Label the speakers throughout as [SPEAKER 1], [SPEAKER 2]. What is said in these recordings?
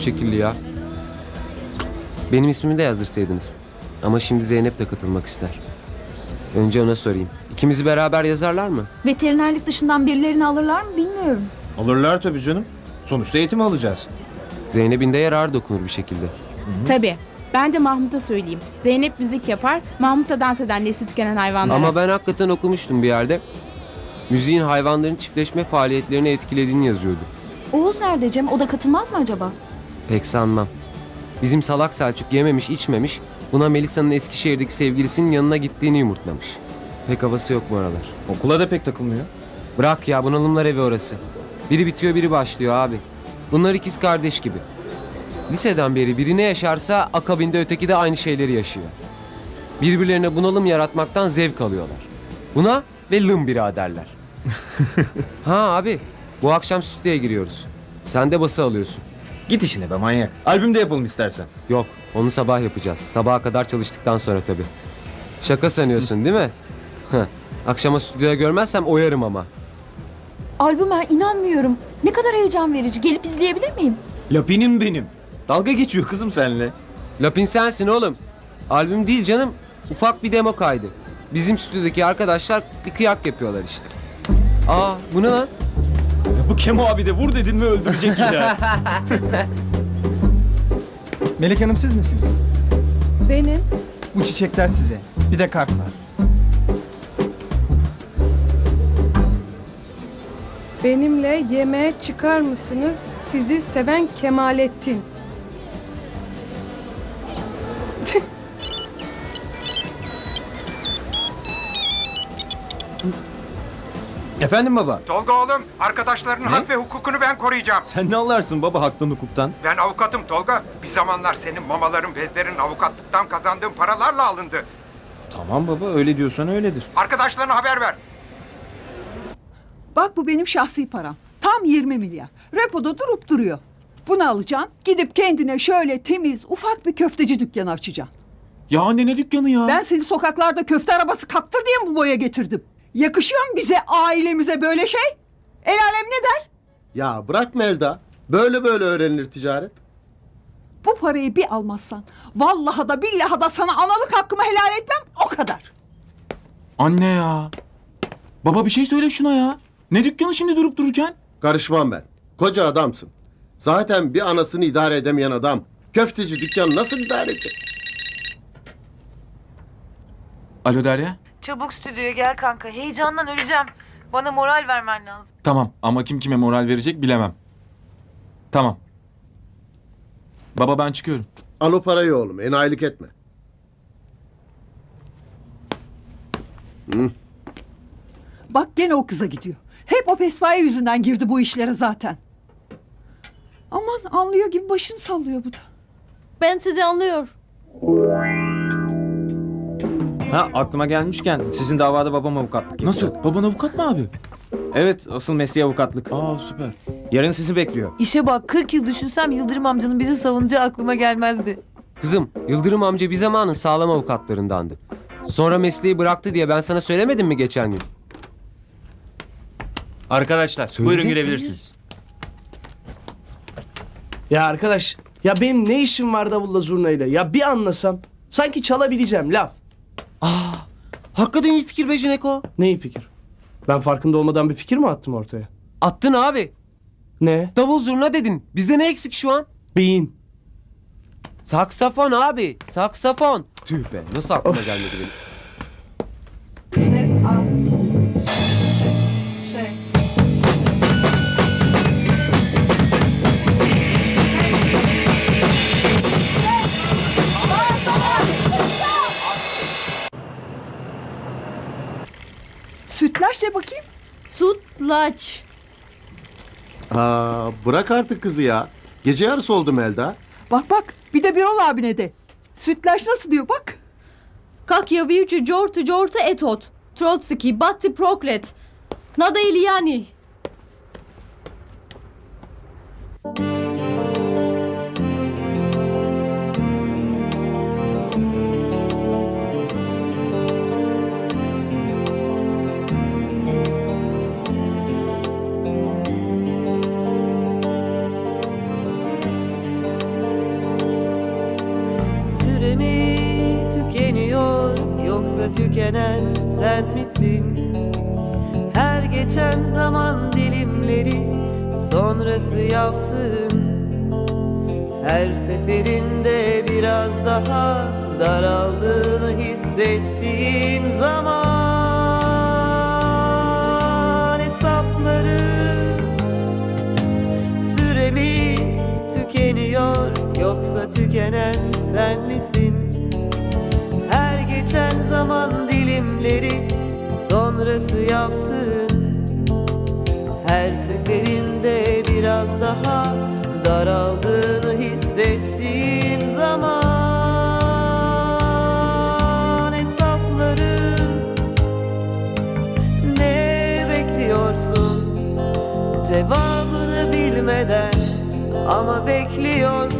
[SPEAKER 1] şekilli ya. Benim ismimi de yazdırsaydınız. Ama şimdi Zeynep de katılmak ister. Önce ona sorayım. İkimizi beraber yazarlar mı?
[SPEAKER 2] Veterinerlik dışından birilerini alırlar mı bilmiyorum.
[SPEAKER 3] Alırlar tabii canım. Sonuçta eğitim alacağız.
[SPEAKER 1] Zeynep'in de yararı dokunur bir şekilde.
[SPEAKER 4] Tabii. Ben de Mahmut'a söyleyeyim. Zeynep müzik yapar, Mahmut da dans eder nesli tükenen hayvanlara.
[SPEAKER 1] Ama ben hakikaten okumuştum bir yerde. Müziğin hayvanların çiftleşme faaliyetlerini etkilediğini yazıyordu.
[SPEAKER 2] Oğuz nerede Cem? O da katılmaz mı acaba?
[SPEAKER 1] Pek sanmam. Bizim salak Selçuk yememiş içmemiş. Buna Melisa'nın Eskişehir'deki sevgilisinin yanına gittiğini yumurtlamış. Pek havası yok bu aralar.
[SPEAKER 3] Okula da pek takılmıyor.
[SPEAKER 1] Bırak ya bunalımlar evi orası. Biri bitiyor biri başlıyor abi. Bunlar ikiz kardeş gibi. Liseden beri biri ne yaşarsa akabinde öteki de aynı şeyleri yaşıyor. Birbirlerine bunalım yaratmaktan zevk alıyorlar. Buna ve lım biraderler. ha abi bu akşam stüdyoya giriyoruz. Sen de bası alıyorsun.
[SPEAKER 3] Git işine be manyak. Albüm de yapalım istersen.
[SPEAKER 1] Yok onu sabah yapacağız. Sabaha kadar çalıştıktan sonra tabii. Şaka sanıyorsun değil mi? Heh, Akşama stüdyoya görmezsem oyarım ama.
[SPEAKER 2] Albüme inanmıyorum. Ne kadar heyecan verici. Gelip izleyebilir miyim?
[SPEAKER 3] Lapinim benim. Dalga geçiyor kızım seninle.
[SPEAKER 1] Lapin sensin oğlum. Albüm değil canım. Ufak bir demo kaydı. Bizim stüdyodaki arkadaşlar bir kıyak yapıyorlar işte. Aa bu ne lan?
[SPEAKER 3] Bu Kemo abi de vur dedin mi öldürecek ya.
[SPEAKER 5] Melek Hanım siz misiniz?
[SPEAKER 6] Benim.
[SPEAKER 5] Bu çiçekler size. Bir de kart var.
[SPEAKER 6] Benimle yemeğe çıkar mısınız? Sizi seven Kemalettin.
[SPEAKER 3] Efendim baba.
[SPEAKER 7] Tolga oğlum, arkadaşlarının
[SPEAKER 3] Ne?
[SPEAKER 7] hak ve hukukunu ben koruyacağım.
[SPEAKER 3] Sen ne anlarsın baba haktan hukuktan?
[SPEAKER 7] Ben avukatım Tolga. Bir zamanlar senin mamaların, vezlerin avukatlıktan kazandığın paralarla alındı.
[SPEAKER 3] Tamam baba öyle diyorsan öyledir.
[SPEAKER 7] Arkadaşlarına haber ver.
[SPEAKER 8] Bak bu benim şahsi param. Tam 20 milyar. Repoda durup duruyor. Bunu alacaksın. Gidip kendine şöyle temiz ufak bir köfteci dükkanı açacaksın.
[SPEAKER 9] Ya anne ne dükkanı ya?
[SPEAKER 8] Ben seni sokaklarda köfte arabası kaptır diye mi bu boya getirdim? Yakışıyor mu bize ailemize böyle şey? El alem ne der?
[SPEAKER 10] Ya bırak Melda. Böyle böyle öğrenilir ticaret.
[SPEAKER 8] Bu parayı bir almazsan vallahi da billahi da sana analık hakkımı helal etmem o kadar.
[SPEAKER 9] Anne ya. Baba bir şey söyle şuna ya. Ne dükkanı şimdi durup dururken?
[SPEAKER 10] Karışmam ben. Koca adamsın. Zaten bir anasını idare edemeyen adam köfteci dükkanı nasıl idare edecek?
[SPEAKER 9] Alo Derya.
[SPEAKER 11] Çabuk stüdyoya gel kanka. Heyecandan öleceğim. Bana moral vermen lazım.
[SPEAKER 9] Tamam ama kim kime moral verecek bilemem. Tamam. Baba ben çıkıyorum.
[SPEAKER 10] Al o parayı oğlum. Enayilik etme.
[SPEAKER 8] Bak gene o kıza gidiyor. Hep o pespaye yüzünden girdi bu işlere zaten. Aman anlıyor gibi başını sallıyor bu da.
[SPEAKER 2] Ben sizi anlıyor.
[SPEAKER 3] Ha aklıma gelmişken sizin davada babam avukatlık yapıyor.
[SPEAKER 9] Nasıl? Baban avukat mı abi?
[SPEAKER 3] Evet asıl mesleği avukatlık.
[SPEAKER 9] Aa süper.
[SPEAKER 3] Yarın sizi bekliyor.
[SPEAKER 11] İşe bak 40 yıl düşünsem Yıldırım amcanın bizi savunacağı aklıma gelmezdi.
[SPEAKER 1] Kızım Yıldırım amca bir zamanın sağlam avukatlarındandı. Sonra mesleği bıraktı diye ben sana söylemedim mi geçen gün?
[SPEAKER 12] Arkadaşlar buyurun girebilirsiniz.
[SPEAKER 5] Ya arkadaş, ya benim ne işim var davulla zurnayla? Ya bir anlasam, sanki çalabileceğim laf.
[SPEAKER 1] Hakikaten iyi fikir be Jineko.
[SPEAKER 5] Ne iyi fikir. Ben farkında olmadan bir fikir mi attım ortaya?
[SPEAKER 1] Attın abi.
[SPEAKER 5] Ne?
[SPEAKER 1] Davul zurna dedin. Bizde ne eksik şu an?
[SPEAKER 5] Beyin.
[SPEAKER 1] Saksafon abi. Saksafon. Tüh be. Nasıl aklıma gelmedi benim?
[SPEAKER 8] Sütlaç de bakayım.
[SPEAKER 2] Sütlaç.
[SPEAKER 10] Aa, bırak artık kızı ya. Gece yarısı oldu Melda.
[SPEAKER 8] Bak bak bir de Birol abine de. Sütlaç nasıl diyor bak.
[SPEAKER 2] Kak yaviucu jortu jortu etot. Trotski, batti proklet. Nada iliani.
[SPEAKER 13] Sonrası yaptığın Her seferinde biraz daha daraldığını hissettiğin zaman Hesapları Süremi tükeniyor yoksa tükenen sen misin? Her geçen zaman dilimleri sonrası yaptığın Her seferinde biraz daha daraldığını hissettiğin zaman Hesapları ne bekliyorsun? Cevabını bilmeden ama bekliyorsun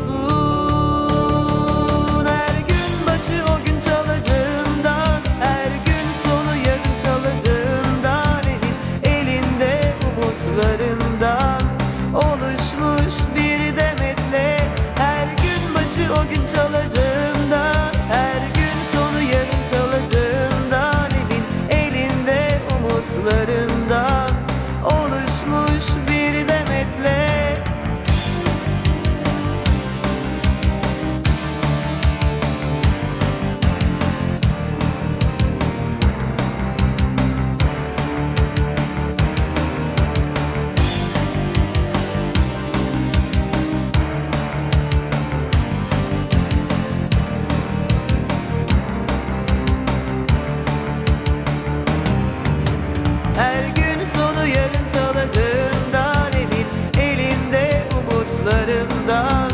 [SPEAKER 13] umutlarından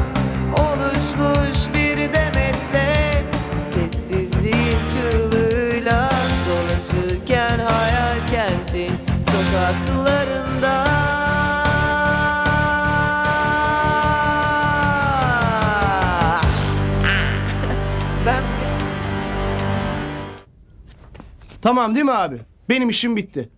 [SPEAKER 13] Oluşmuş bir demetle Sessizliğin çığlığıyla Dolaşırken hayal kentin Sokaklarında Ben
[SPEAKER 5] Tamam değil mi abi? Benim işim bitti.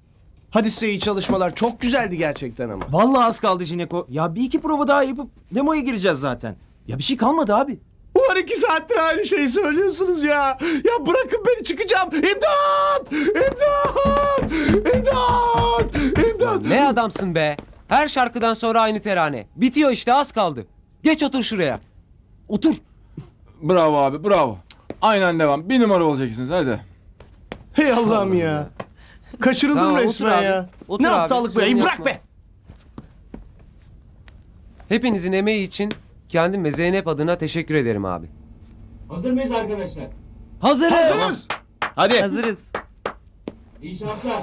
[SPEAKER 5] Hadi size iyi çalışmalar. Çok güzeldi gerçekten ama.
[SPEAKER 3] Vallahi az kaldı Cineko. Ya bir iki prova daha yapıp demoya gireceğiz zaten. Ya bir şey kalmadı abi.
[SPEAKER 5] Ulan iki saattir aynı şeyi söylüyorsunuz ya. Ya bırakın beni çıkacağım. İmdat! İmdat! İmdat! İmdat!
[SPEAKER 1] Ne adamsın be? Her şarkıdan sonra aynı terane. Bitiyor işte az kaldı. Geç otur şuraya. Otur.
[SPEAKER 9] Bravo abi bravo. Aynen devam. Bir numara olacaksınız hadi.
[SPEAKER 5] Hey Allah'ım ya. Kaçırıldım
[SPEAKER 1] Tamam, otur
[SPEAKER 5] resmen
[SPEAKER 1] abi.
[SPEAKER 5] ya.
[SPEAKER 1] Otur
[SPEAKER 5] ne
[SPEAKER 1] abi,
[SPEAKER 5] aptallık bu ya?
[SPEAKER 1] sorun
[SPEAKER 5] Bırak
[SPEAKER 1] yapma.
[SPEAKER 5] be.
[SPEAKER 1] Hepinizin emeği için kendim ve Zeynep adına teşekkür ederim abi.
[SPEAKER 12] Hazır mıyız arkadaşlar?
[SPEAKER 1] Hazırız.
[SPEAKER 5] Hazırız.
[SPEAKER 3] Hadi.
[SPEAKER 13] hazırız.
[SPEAKER 12] İyi şanslar.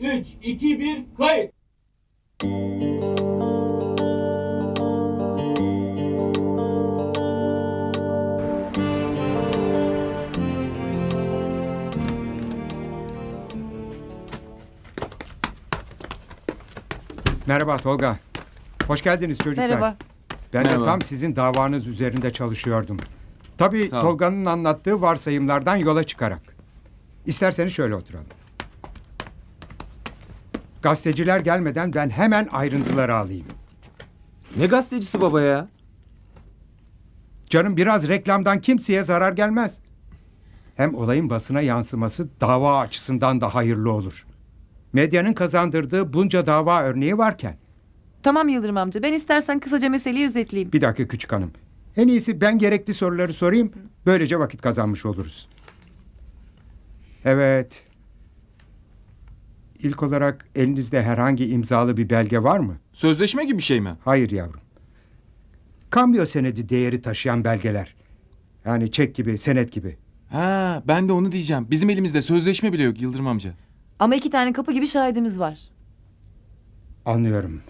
[SPEAKER 12] 3, 2, 1, kayıt.
[SPEAKER 7] Merhaba Tolga. Hoş geldiniz çocuklar.
[SPEAKER 11] Merhaba.
[SPEAKER 7] Ben
[SPEAKER 9] Merhaba.
[SPEAKER 7] de tam sizin davanız üzerinde çalışıyordum. Tabii
[SPEAKER 9] Sağ ol.
[SPEAKER 7] Tolga'nın anlattığı varsayımlardan yola çıkarak. İsterseniz şöyle oturalım. Gazeteciler gelmeden ben hemen ayrıntıları alayım.
[SPEAKER 3] Ne gazetecisi baba ya?
[SPEAKER 7] Canım biraz reklamdan kimseye zarar gelmez. Hem olayın basına yansıması dava açısından da hayırlı olur. Medyanın kazandırdığı bunca dava örneği varken
[SPEAKER 11] Tamam Yıldırım amca. Ben istersen kısaca meseleyi özetleyeyim.
[SPEAKER 7] Bir dakika küçük hanım. En iyisi ben gerekli soruları sorayım. Böylece vakit kazanmış oluruz. Evet. İlk olarak elinizde herhangi imzalı bir belge var mı?
[SPEAKER 9] Sözleşme gibi bir şey mi?
[SPEAKER 7] Hayır yavrum. Kambiyo senedi değeri taşıyan belgeler. Yani çek gibi, senet gibi.
[SPEAKER 9] Ha, ben de onu diyeceğim. Bizim elimizde sözleşme bile yok Yıldırım amca.
[SPEAKER 11] Ama iki tane kapı gibi şahidimiz var.
[SPEAKER 7] Anlıyorum.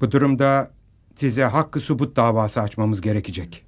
[SPEAKER 7] Bu durumda size hakkı subut davası açmamız gerekecek.